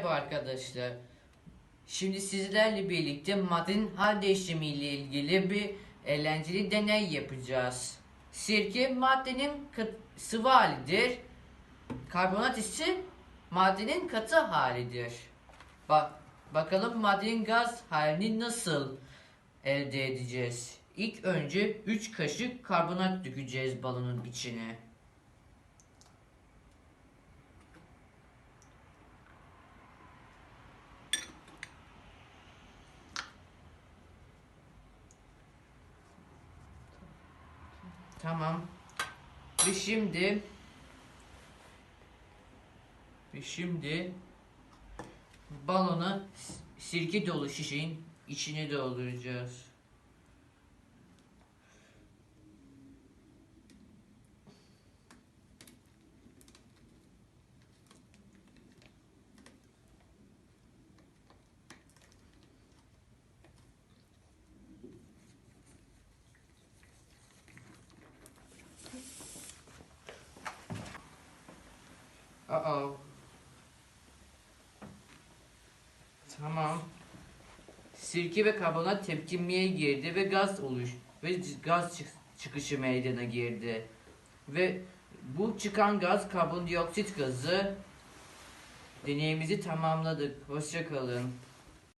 Merhaba arkadaşlar. Şimdi sizlerle birlikte maddenin hal değişimi ile ilgili bir eğlenceli deney yapacağız. Sirke maddenin sıvı halidir. Karbonat ise maddenin katı halidir. Bak bakalım maddenin gaz halini nasıl elde edeceğiz. İlk önce 3 kaşık karbonat dökeceğiz balonun içine. Tamam. Ve şimdi ve şimdi balonu sirke dolu şişenin içine dolduracağız. Aa. Tamam. Sirke ve karbonat tepkimeye girdi ve gaz oluş ve gaz çık- çıkışı meydana girdi. Ve bu çıkan gaz karbondioksit gazı deneyimizi tamamladık. Hoşça kalın.